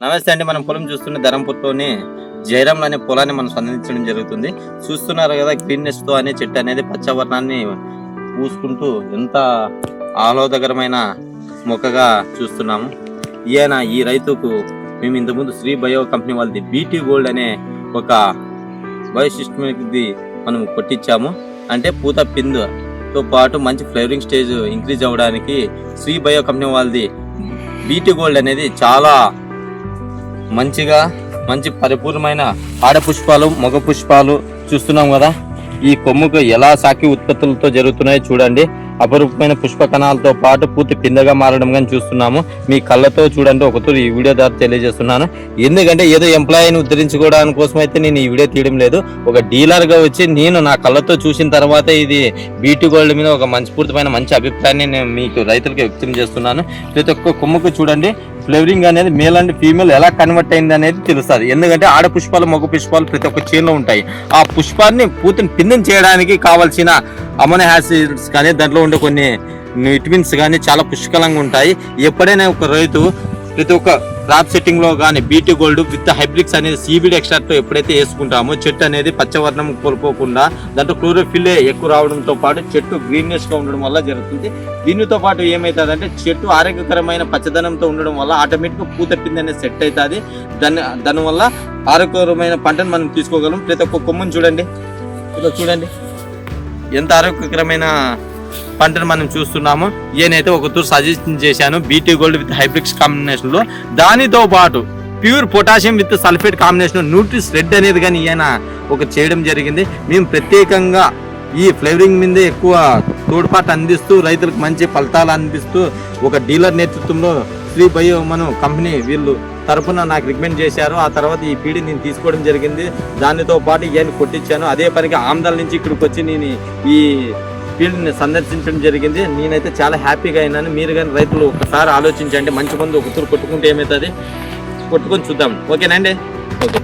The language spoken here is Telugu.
నమస్తే అండి మనం పొలం చూస్తున్న ధరంపూర్లోని జయరాం అనే పొలాన్ని మనం సందర్శించడం జరుగుతుంది. చూస్తున్నారు కదా గ్రీన్నెస్తో అనే చెట్టు అనేది పచ్చవర్ణాన్ని పూసుకుంటూ ఎంత ఆహ్లాదకరమైన మొక్కగా చూస్తున్నాము. ఈయన ఈ రైతుకు మేము ఇంతకుముందు శ్రీ బయో కంపెనీ వాళ్ళది బీటీ గోల్డ్ అనే ఒక బయోసిస్టమిక్ది మనం కొట్టించాము. అంటే పూత పిందుతో పాటు మంచి ఫ్లేవరింగ్ స్టేజ్ ఇంక్రీజ్ అవ్వడానికి శ్రీ బయో కంపెనీ వాళ్ళది బీటీ గోల్డ్ అనేది చాలా మంచిగా మంచి పరిపూర్ణమైన ఆడ పుష్పాలు మగ పుష్పాలు చూస్తున్నాం కదా. ఈ కొమ్ముకు ఎలా సాకి ఉత్పత్తులతో జరుగుతున్నాయో చూడండి. అపరూపమైన పుష్ప కణాలతో పాటు పూర్తి పిందగా మారడం కానీ చూస్తున్నాము. మీ కళ్ళతో చూడండి. ఒకతూరు ఈ వీడియో ద్వారా తెలియజేస్తున్నాను. ఎందుకంటే ఏదో ఎంప్లాయీని ఉద్ధరించుకోవడానికి కోసం అయితే నేను ఈ వీడియో తీయడం లేదు. ఒక డీలర్గా వచ్చి నేను నా కళ్ళతో చూసిన తర్వాత ఇది బీటీ గోల్డ్ మీద ఒక మంచి పూర్తిమైన మంచి అభిప్రాయాన్ని నేను మీకు రైతులకు వ్యక్తం చేస్తున్నాను. ప్రతి ఒక్క కొమ్ముకు చూడండి. ఫ్లేవరింగ్ అనేది మేల్ అండ్ ఫీమేల్ ఎలా కన్వర్ట్ అయింది అనేది తెలుస్తుంది. ఎందుకంటే ఆడ పుష్పాలు మగ పుష్పాలు ప్రతి ఒక్క చేనులో ఉంటాయి. ఆ పుష్పాన్ని పూర్తిని పిందెం చేయడానికి కావాల్సిన అమోనో యాసిడ్స్ కానీ దాంట్లో ఉండే కొన్ని విటమిన్స్ కానీ చాలా పుష్కలంగా ఉంటాయి. ఎప్పుడైనా ఒక రైతు ప్రతి ఒక్క క్రాప్ సెట్టింగ్లో కానీ బీటీ గోల్డ్ విత్ హైబ్రిక్స్ అనేది సీబీడ్ ఎక్స్ట్రాక్ట్ ఎప్పుడైతే వేసుకుంటామో చెట్టు అనేది పచ్చవర్ణం కోల్పోకుండా దాంట్లో క్లోరోఫిల్ ఎక్కువ రావడంతో పాటు చెట్టు గ్రీన్నెస్గా ఉండడం వల్ల జరుగుతుంది. దీనితో పాటు ఏమవుతుందంటే చెట్టు ఆరోగ్యకరమైన పచ్చదనంతో ఉండడం వల్ల ఆటోమేటిక్ పూత పిండి అనేది సెట్ అవుతుంది. దాని దానివల్ల ఆరోగ్యకరమైన పంటను మనం తీసుకోగలం. ప్రతి ఒక్క కొమ్మను చూడండి. ఇలా చూడండి. ఎంత ఆరోగ్యకరమైన పంటను మనం చూస్తున్నాము. నేనైతే ఒక తూరు సజెషన్ చేశాను. బీటీ గోల్డ్ విత్ హైబ్రిక్స్ కాంబినేషన్లో. దానితో పాటు pure potassium with sulphate combination న్యూట్రిస్ red అనేది కానీ ఈయన ఒక చేయడం జరిగింది. మేము ప్రత్యేకంగా ఈ ఫ్లేవరింగ్ మీదే ఎక్కువ తోడ్పాటు అందిస్తూ రైతులకు మంచి ఫలితాలు అందిస్తూ ఒక డీలర్ నేతృత్వంలో శ్రీ బయో మనం కంపెనీ వీళ్ళు తరఫున నాకు రికమెండ్ చేశారు. ఆ తర్వాత ఈ పీడి నేను తీసుకోవడం జరిగింది. దానితో పాటు ఇవన్నీ కొట్టించాను. అదే పనికి ఆమ్దాల నుంచి ఇక్కడికి వచ్చి నేను ఈ ఫీల్డ్ని సందర్శించడం జరిగింది. నేనైతే చాలా హ్యాపీగా అయినాను మీరు కానీ రైతులు ఒకసారి ఆలోచించండి. మంచి మందు ఒకసారి కొట్టుకుంటే ఏమవుతుంది? కొట్టుకొని చూద్దాం. ఓకేనండి ఓకే.